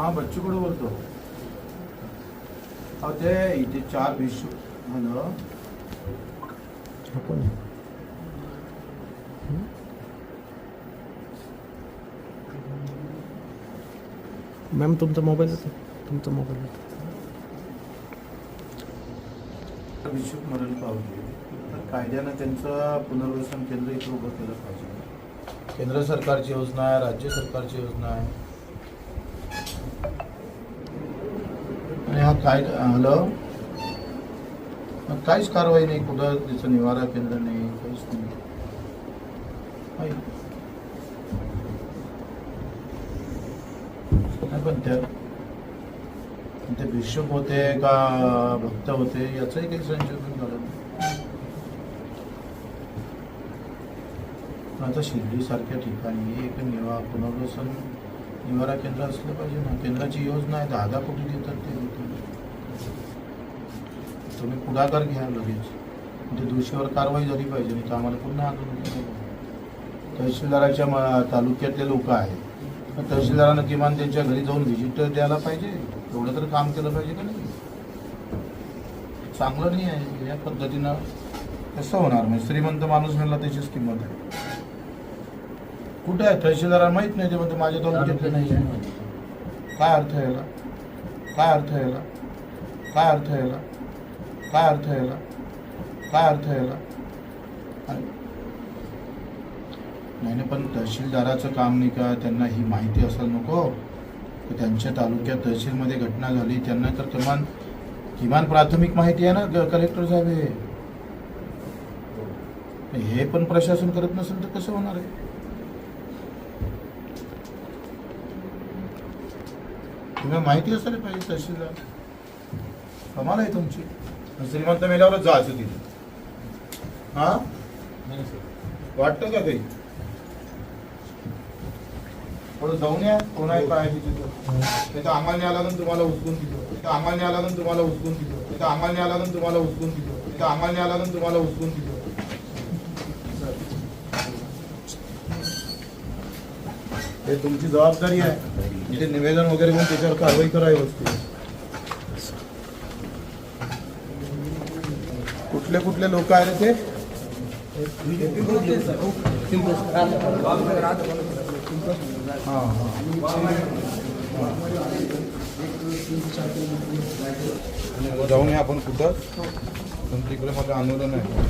हा बच्चूकडे बोलतो. अहो ते इथे चार भिशू हॅलो आपण. मॅम तुमचा मोबाईल होता. तुमचा मोबाईल होता. भिशूक मरण पावले तर कायद्यानं त्यांचं पुनर्वसन केंद्र इथं उभं केलं पाहिजे. केंद्र सरकारची योजना आहे राज्य सरकारची योजना आहे. आणि हा काय हॅलो काहीच कारवाई नाही कुठं त्याचं निवारा केंद्र नाही काहीच नाही. पण त्या ते भिक्षुक होते का भक्त होते याचंही काही संशोधन झालं नाही. आता शिर्डीसारख्या ठिकाणी एक निवा पुनर्वसन निवारा केंद्र असलं पाहिजे ना. केंद्राची योजना आहे दहा दहा कोटी देतात ते. लोक तुम्ही पुढाकार घ्या लगेच. ते दोषीवर कारवाई झाली पाहिजे नाही तर आम्हाला पुन्हा आंदोलन. तहसीलदाराच्या तालुक्यातले लोक आहेत. तहसीलदारानं किमान त्यांच्या घरी जाऊन व्हिजिट द्यायला पाहिजे. एवढं तर काम केलं पाहिजे का नाही? चांगलं नाही आहे. या पद्धतीनं कसं होणार? म्हणजे श्रीमंत माणूस म्हणला त्याचीच किंमत आहे. कुठे आहे? तहसीलदाराला माहीत नाही ते म्हणते माझ्या तालुक्यातले नाही. आहे काय अर्थ याला काय अर्थ याला काय अर्थ याला काय अर्थ याला? काय अर्थ याला? नाही नाही पण तहसीलदाराचं काम नाही का? त्यांना ही माहिती असायला नको. की त्यांच्या तालुक्यात तहसीलमध्ये घटना झाली. त्यांना तर किमान किमान प्राथमिक माहिती आहे ना कलेक्टर साहेब हे? हे पण प्रशासन करत नसेल तर कसं होणार आहे? तुम्हाला माहिती असायला पाहिजे तहसीलदार? कमाल आहे तुमची. श्रीमंत मेल्यावरच जायचं तिथे. हा? वाटतं का काही थोडं जाऊन या. कोण आहे काय आहे तिथे तिथं आम्हाला आला ना तुम्हाला उचलून तिथं. तिथं आम्हाला आला ना तुम्हाला उचलून तिथं. तिथं आम्हाला आला ना तुम्हाला उचलून तिथं. तिथं आम्हाला आला ना तुम्हाला उचलून तिथं. हे तुमची जबाबदारी आहे. इथे निवेदन वगैरे घेऊन त्याच्यावर कारवाई करावी वस्तू कुठले कुठले लोक आहेत ते? हा हा. जाऊन या आपण कुठं? पण तिकडे माझं आंदोलन आहे.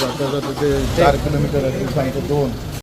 जाता जाता ते चार किलोमीटर आहे, तू सांगितलं दोन.